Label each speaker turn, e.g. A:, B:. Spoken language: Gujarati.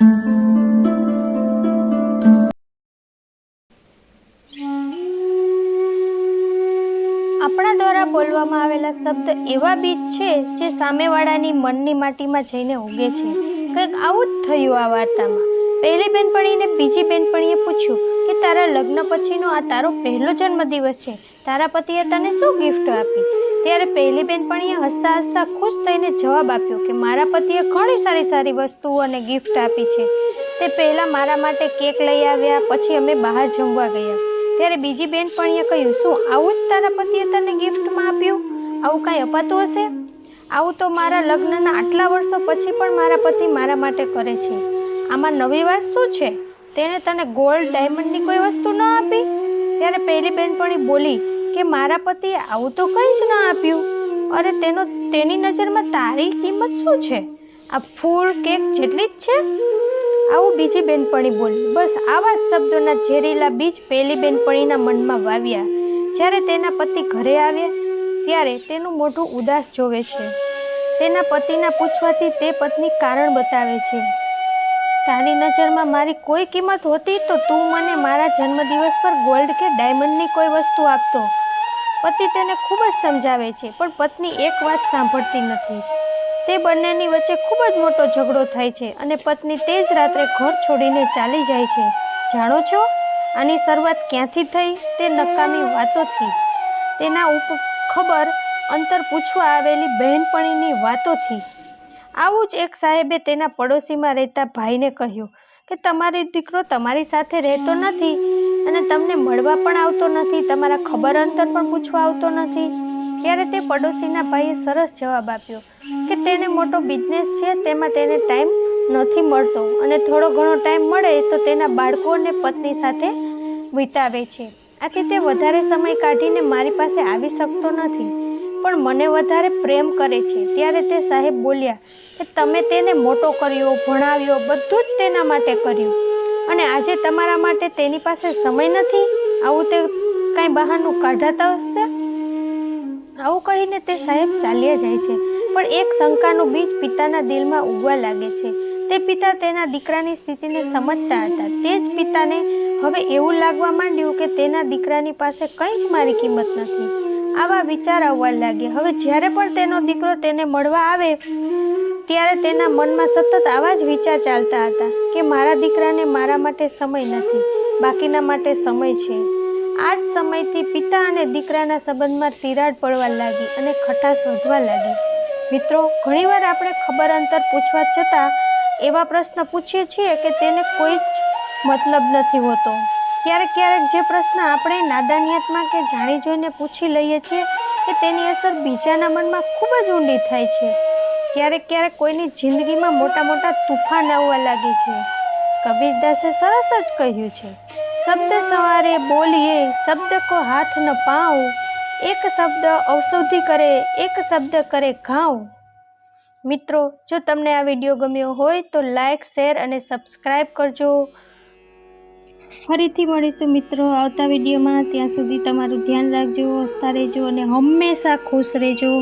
A: આપણા દ્વારા બોલવામાં આવેલા શબ્દ એવા બીજ છે જે સામેવાળાની મનની માટીમાં જઈને ઉગે છે. કંઈક આવું જ થયું આ વાર્તામાં. પહેલી બેનપણીને બીજી બેનપણીએ પૂછ્યું કે તારા લગ્ન પછીનો આ તારો પહેલો જન્મદિવસ છે. તારા પતિએ તને શું ગિફ્ટ આપી? ત્યારે પહેલી બેનપણીએ હસતા હસતા ખુશ થઈને જવાબ આપ્યો કે મારા પતિએ ઘણી સારી સારી વસ્તુઓ અને ગિફ્ટ આપી છે. તે પહેલાં મારા માટે કેક લઈ આવ્યા, પછી અમે બહાર જમવા ગયા. ત્યારે બીજી બહેનપણીએ કહ્યું, શું આવું જ તારા પતિએ તને ગિફ્ટમાં આપ્યું? આવું કાંઈ અપાતું હશે? આવું તો મારા લગ્નના આટલા વર્ષો પછી પણ મારા પતિ મારા માટે કરે છે. આમાં નવી વાત શું છે? તેણે તને ગોલ્ડ ડાયમંડની કોઈ વસ્તુ ન આપી? ત્યારે પહેલી બહેનપણી બોલી કે મારા પતિએ આવું તો કંઈ જ ન આપ્યું. અરે તેનો, તેની નજરમાં તારી કિંમત શું છે? આ ફૂલ કેક જેટલી જ છે? આવું બીજી બેનપણી બોલી. બસ આવા જ શબ્દોના ઝેરીલા બીજ પહેલી બેનપણીના મનમાં વાવ્યા. જ્યારે તેના પતિ ઘરે આવ્યા ત્યારે તેનું મોઢું ઉદાસ જોવે છે. તેના પતિના પૂછવાથી તે પત્ની કારણ બતાવે છે. તારી નજરમાં મારી કોઈ કિંમત હોતી તો તું મને મારા જન્મદિવસ પર ગોલ્ડ કે ડાયમંડની કોઈ વસ્તુ આપતો. પતિ તેને ખૂબ જ સમજાવે છે, પણ પત્ની એક વાત સાંભળતી નથી. તે બંનેની વચ્ચે ખૂબ જ મોટો ઝઘડો થાય છે અને પત્ની તે જ રાત્રે ઘર છોડીને ચાલી જાય છે. જાણો છો? આની શરૂઆત ક્યાંથી થઈ તે નકામી વાતોથી. તેના ઉપ, ખબર અંતર પૂછવા આવેલી બહેનપણીની વાતોથી. આવું જ એક સાહેબે તેના પડોશીમાં રહેતા ભાઈને કહ્યું કે તમારો દીકરો તમારી સાથે રહેતો નથી અને તમને મળવા પણ આવતો નથી, તમારા ખબર અંતર પણ પૂછવા આવતો નથી. ત્યારે તે પડોશીના ભાઈએ સરસ જવાબ આપ્યો કે તેને મોટો બિઝનેસ છે, તેમાં તેને ટાઈમ નથી મળતો અને થોડો ઘણો ટાઈમ મળે તો તેના બાળકો અને પત્ની સાથે વિતાવે છે. આથી તે વધારે સમય કાઢીને મારી પાસે આવી શકતો નથી. પણ મને વધારે પ્રેમ કરે છે. ત્યારે તે સાહેબ બોલ્યા કે તમે તેને મોટો કર્યો, ભણાવ્યો, બધું જ તેના માટે કર્યું. અને આજે તમારા માટે તેની પાસે સમય નથી? આવું તે કાંઈ બહારનું કાઢાતા હશે? આવું કહીને તે સાહેબ ચાલ્યા જાય છે. પણ એક શંકાનું બીજ પિતાના દિલમાં ઉગવા લાગે છે. તે પિતા તેના દીકરાની સ્થિતિને સમજતા હતા. તે જ પિતાને હવે એવું લાગવા માંડ્યું કે તેના દીકરાની પાસે કંઈ જ મારી કિંમત નથી. આવા વિચાર આવવા લાગ્યા. હવે જ્યારે પણ તેનો દીકરો તેને મળવા આવે, ત્યારે તેના મનમાં સતત આવા જ વિચાર ચાલતા હતા કે મારા દીકરાને મારા માટે સમય નથી, બાકીના માટે સમય છે. આ જ સમયથી પિતા અને દીકરાના સંબંધમાં તિરાડ પડવા લાગી અને ખટાશ વધવા લાગી. મિત્રો, ઘણીવાર આપણે ખબર અંતર પૂછવા છતાં એવા પ્રશ્ન પૂછીએ છીએ કે તેને કોઈ જ મતલબ નથી હોતો. ક્યારેક ક્યારેક જે પ્રશ્ન આપણે નાદાનિયતમાં કે જાણી જોઈને પૂછી લઈએ છીએ કે તેની અસર બીજાના મનમાં ખૂબ જ ઊંડી થાય છે. ક્યારેક ક્યારેક કોઈની જિંદગીમાં મોટા મોટા તુફાન આવવા લાગે છે. કબીરદાસે સરસ જ કહ્યું છે, શબ્દ સવારે બોલીએ, શબ્દ કો હાથ ન પાઉં. એક શબ્દ ઔષધિ કરે, એક શબ્દ કરે ઘાવ મિત્રો, જો તમને આ વીડિયો ગમ્યો હોય તો લાઈક, શેર અને સબસ્ક્રાઈબ કરજો. ફરીથી મળીશું મિત્રો આવતા વિડીયોમાં. ત્યાં સુધી તમારું ધ્યાન રાખજો, હસતા રહેજો અને હંમેશા ખુશ રહેજો.